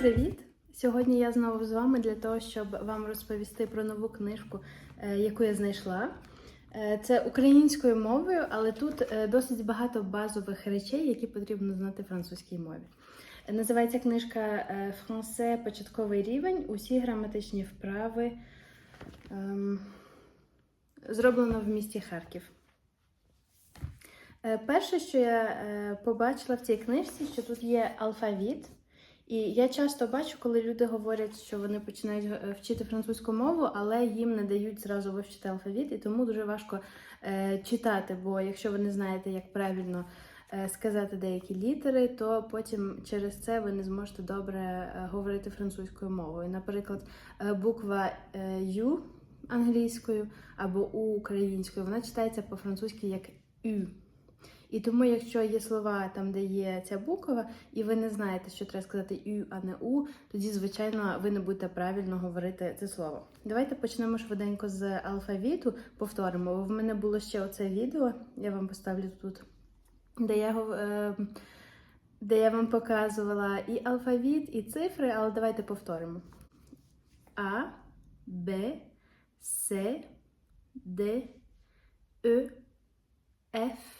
привіт! Сьогодні я знову з вами для того, щоб вам розповісти про нову книжку, е, яку я знайшла. Е, Це українською мовою, але тут е, досить багато базових речей, які потрібно знати французькій мові. Називається книжка Франсе початковий рівень. Усі граматичні вправи. ем, Зроблено в місті Харків. Перше, що я побачила в цій книжці, що тут є алфавіт. І я часто бачу, коли люди говорять, що вони починають е, вчити французьку мову, але їм не дають зразу вивчити алфавіт, і тому дуже важко е, читати. Бо якщо ви не знаєте, як правильно е, сказати деякі літери, то потім через це ви не зможете добре е, говорити французькою мовою. Наприклад, е, буква е, U англійською або У українською, вона читається по-французьки як Ю. І тому, якщо є слова там, де є ця буква, і ви не знаєте, що треба сказати ю, а не у, тоді, звичайно, ви не будете правильно говорити це слово. Давайте почнемо швиденько з алфавіту, повторимо. В мене було ще оце відео, я вам поставлю тут, де я, е, де я вам показувала і алфавіт, і цифри, але давайте повторимо. А, Б, С, Д, Е, Ф,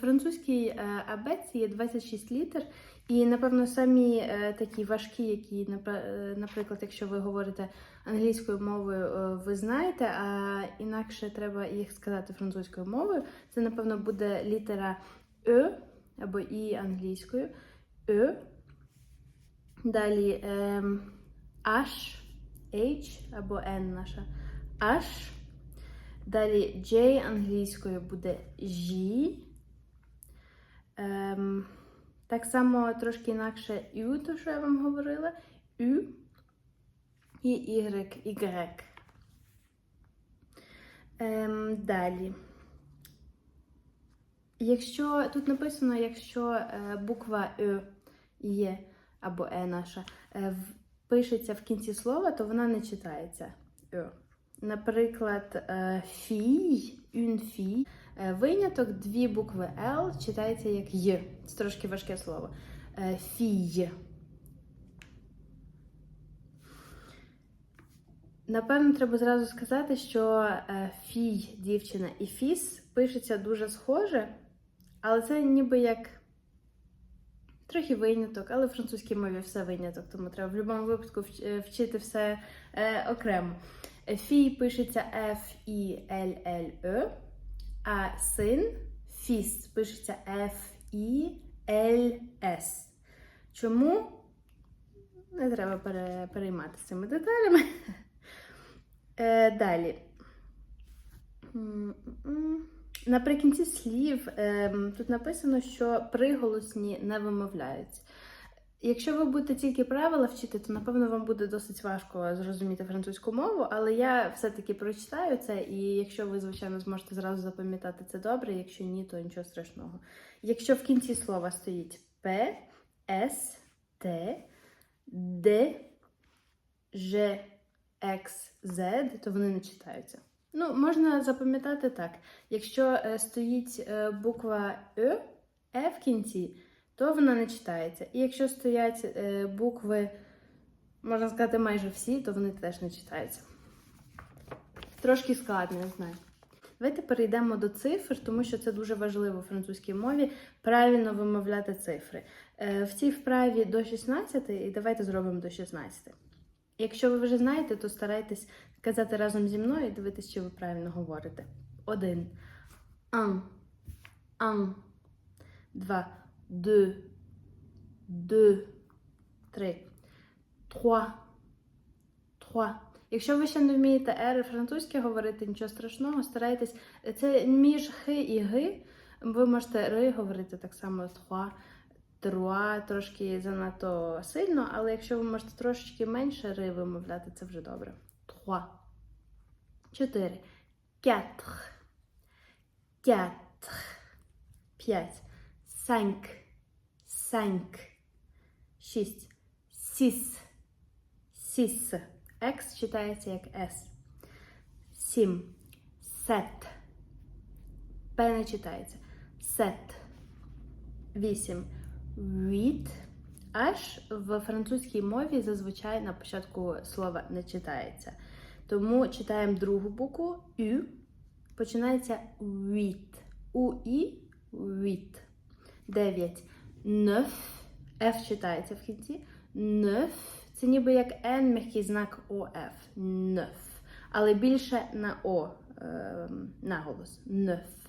Французькій е, абетці є 26 літер, і, напевно, самі е, такі важкі, які, е, наприклад, якщо ви говорите англійською мовою, ви знаєте, а інакше треба їх сказати французькою мовою. Це, напевно, буде літера Е або І англійською, Е. Далі ем, H, H або N наша H. Далі J англійською буде G. Ем, так само трошки інакше U, то що я вам говорила. U і Y, Y. Ем, далі. Якщо тут написано, якщо е, буква Е є або Е наша е, пишеться в кінці слова, то вона не читається Е. Наприклад, фій. Е, Виняток дві букви Л читається як Й. Це трошки важке слово. Е, Фій. Напевно, треба зразу сказати, що е, фій, дівчина і фіс пишеться дуже схоже, але це ніби як трохи виняток, але в французькій мові все виняток, тому треба в будь-якому випадку е, вчити все е, окремо. Е, Фій пишеться F-I-L-L-E, а син фіс пишеться F-I-L-S. Чому? Не треба пере, перейматися цими деталями. Е, далі. Наприкінці слів ем, тут написано, що приголосні не вимовляються. Якщо ви будете тільки правила вчити, то напевно вам буде досить важко зрозуміти французьку мову, але я все-таки прочитаю це, і якщо ви, звичайно, зможете зразу запам'ятати це добре, якщо ні, то нічого страшного. Якщо в кінці слова стоїть П, С, Т, Д, Ж, X, Z, то вони не читаються. Ну, можна запам'ятати так. Якщо е, стоїть е, буква Е, Е в кінці, то вона не читається. І якщо стоять е, букви, можна сказати, майже всі, то вони теж не читаються. Трошки складно, я знаю. Давайте перейдемо до цифр, тому що це дуже важливо в французькій мові правильно вимовляти цифри. Е, В цій вправі до 16, і давайте зробимо до 16. Якщо ви вже знаєте, то старайтесь казати разом зі мною і дивитися, чи ви правильно говорите. Один. Un. Un. Два. Deux. Deux. Три. Trois. Trois. Якщо ви ще не вмієте ери французьке говорити, нічого страшного, старайтесь. Це між хи і ги. Ви можете ри говорити так само trois, trois, трошки занадто сильно, але якщо ви можете трошечки менше ри вимовляти, це вже добре. Trois. Чотири. Quatre. Quatre. П'ять. Cinq. Cinq. Шість. Six. Six. X читається як S. Сім. Сет. П не читається. Сет. Вісім. Huit. Аж в французькій мові зазвичай на початку слова не читається. Тому читаємо другу букву Ю. Починається huit. У і huit. Дев'ять. Neuf. F читається в кінці. Neuf. Це ніби як N, м'який знак ОФ. Neuf. Але більше на О е, наголос. Neuf.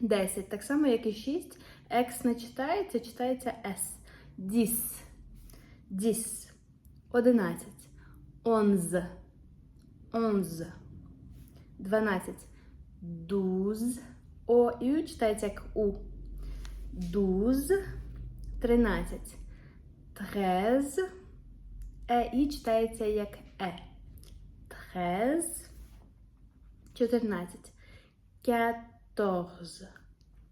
10. Так само, як і 6. X не читається, читається S. Dix. Dix. 11. Onze. Onze. 12. Douze. О і читається як У. Douze. 13. Treize. Е і читається як Е. Treize. 14. Quatorze.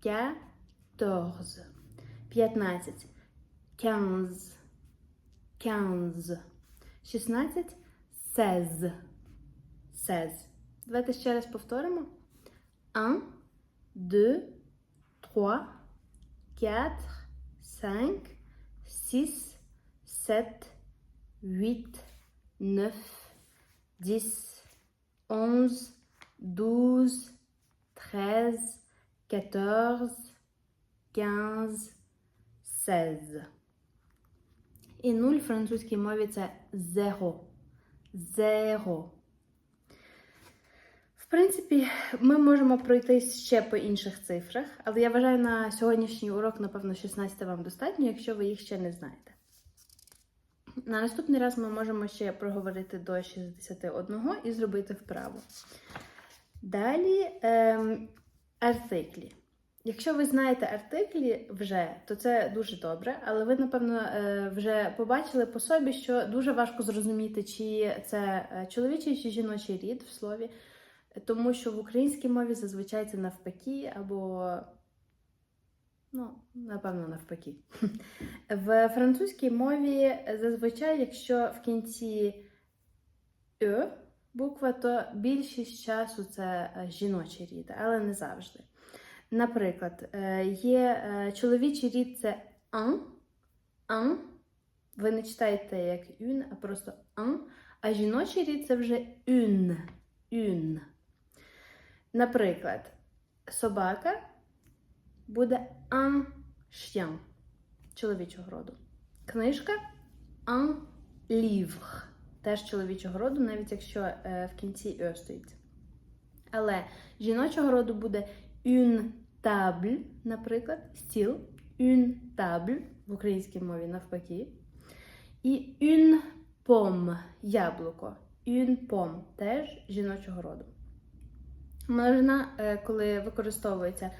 Quatorze. 15. Quinze. Quinze. 16. Seize. Seize. Давайте ще раз повторимо. Un, deux, trois, 4, 5, 6, 7, 8, 9, 10, 11, 12, 13, 14, 15, 16. Et nous, le français, qui movica 0. 0. Принципі, ми можемо пройтись ще по інших цифрах, але я вважаю, на сьогоднішній урок, напевно, 16 вам достатньо, якщо ви їх ще не знаєте. На наступний раз ми можемо ще проговорити до 61 і зробити вправу. Далі ем, артиклі. Якщо ви знаєте артиклі вже, то це дуже добре, але ви, напевно, е, вже побачили по собі, що дуже важко зрозуміти, чи це е, чоловічий чи жіночий рід в слові, тому що в українській мові зазвичай це навпаки, або, ну, напевно, навпаки. В французькій мові зазвичай, якщо в кінці «ө» буква, то більшість часу це е, жіночий рід, але не завжди. Наприклад, е, є е, чоловічий рід це un, un. Ви не читаєте як une, а просто un. А жіночий рід це вже une, une. Наприклад, собака буде un chien чоловічого роду. Книжка un livre теж чоловічого роду, навіть якщо е, в кінці «ө» стоїть. Але жіночого роду буде une table, наприклад, стіл, une table в українській мові навпаки. І une pomme яблуко. Une pomme теж жіночого роду. Множина, е, коли використовується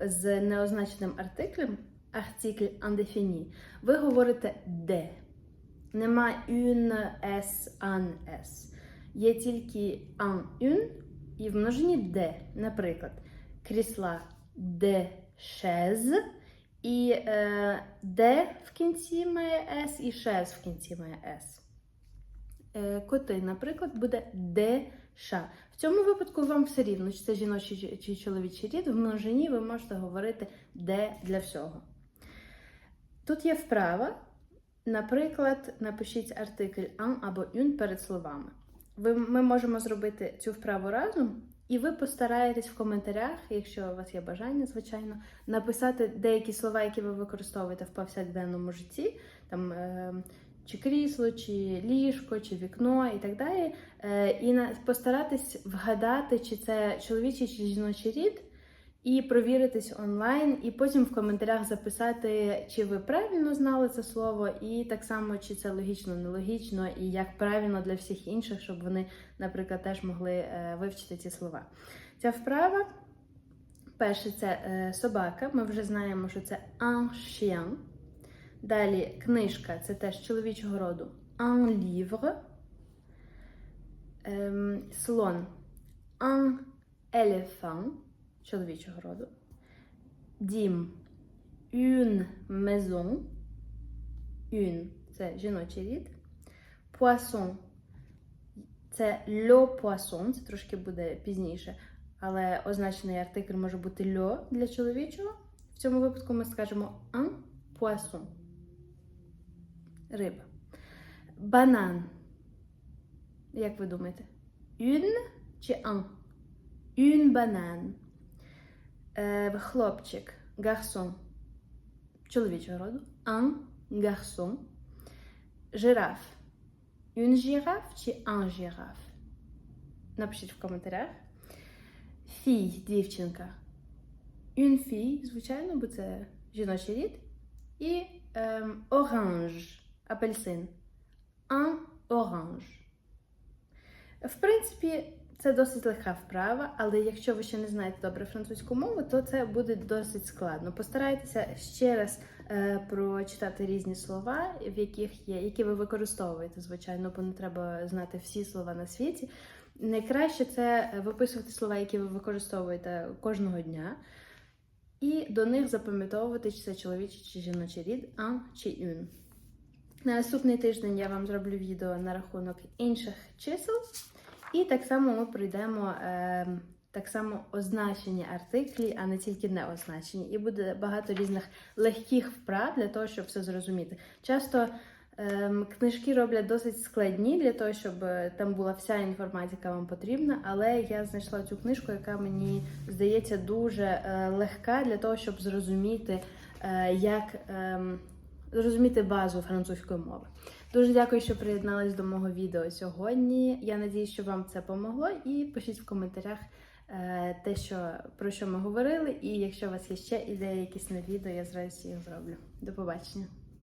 з неозначеним артиклем, артикль indéfini, ви говорите де. Нема une s, an s. Є тільки un, une і в множині де. Наприклад, крісла де chaise, і е, де в кінці має s, і chaise в кінці має s. Е, коти, наприклад, буде де ша. В цьому випадку вам все рівно, чи це жіночий чи- чи чоловічий рід. В множині ви можете говорити де для всього. Тут є вправа. Наприклад, напишіть артикль un або une перед словами. Ми можемо зробити цю вправу разом, і ви постараєтесь в коментарях, якщо у вас є бажання, звичайно, написати деякі слова, які ви використовуєте в повсякденному житті, там е, чи крісло, чи ліжко, чи вікно і так далі. Е, і постаратись вгадати, чи це чоловічий чи жіночий рід, і провіритись онлайн, і потім в коментарях записати, чи ви правильно знали це слово, і так само, чи це логічно, нелогічно, і як правильно для всіх інших, щоб вони, наприклад, теж могли е, вивчити ці слова. Ця вправа. Перше, це е, собака. Ми вже знаємо, що це un chien. Далі книжка це теж чоловічого роду un livre. Ем, слон. Un éléphant чоловічого роду. Дім. Une maison. Une це жіночий рід. Poisson це le poisson, це трошки буде пізніше, але означений артикль може бути le для чоловічого. В цьому випадку ми скажемо un poisson. Риба. Банан. Як ви думаєте? Une чи? Une banane. Е, хлопчик. Гарсон. Чоловічого роду. Un garçon. Жираф. Une girafe чи un girafe? Напишіть в коментарях. Фій, дівчинка. Une fille, звичайно, бо це жіночий рід. І ем, оранж, апельсин. Orange. В принципі, це досить легка вправа, але якщо ви ще не знаєте добре французьку мову, то це буде досить складно. Постарайтеся ще раз е, прочитати різні слова, в яких є, які ви використовуєте, звичайно, бо не треба знати всі слова на світі. Найкраще це виписувати слова, які ви використовуєте кожного дня, і до них запам'ятовувати, чи це чоловічий чи жіночий рід, un чи une. На наступний тиждень я вам зроблю відео на рахунок інших чисел. І так само ми пройдемо е, так само означені артиклі, а не тільки неозначені. І буде багато різних легких вправ для того, щоб все зрозуміти. Часто е, книжки роблять досить складні для того, щоб е, там була вся інформація, яка вам потрібна. Але я знайшла цю книжку, яка мені здається дуже е, легка для того, щоб зрозуміти, е, як. Е, Зрозуміти базу французької мови. Дуже дякую, що приєднались до мого відео сьогодні. Я надію, що вам це помогло. І пишіть в коментарях е, те, що, про що ми говорили. І якщо у вас є ще ідеї, якісь на відео, я з радістю їх зроблю. До побачення!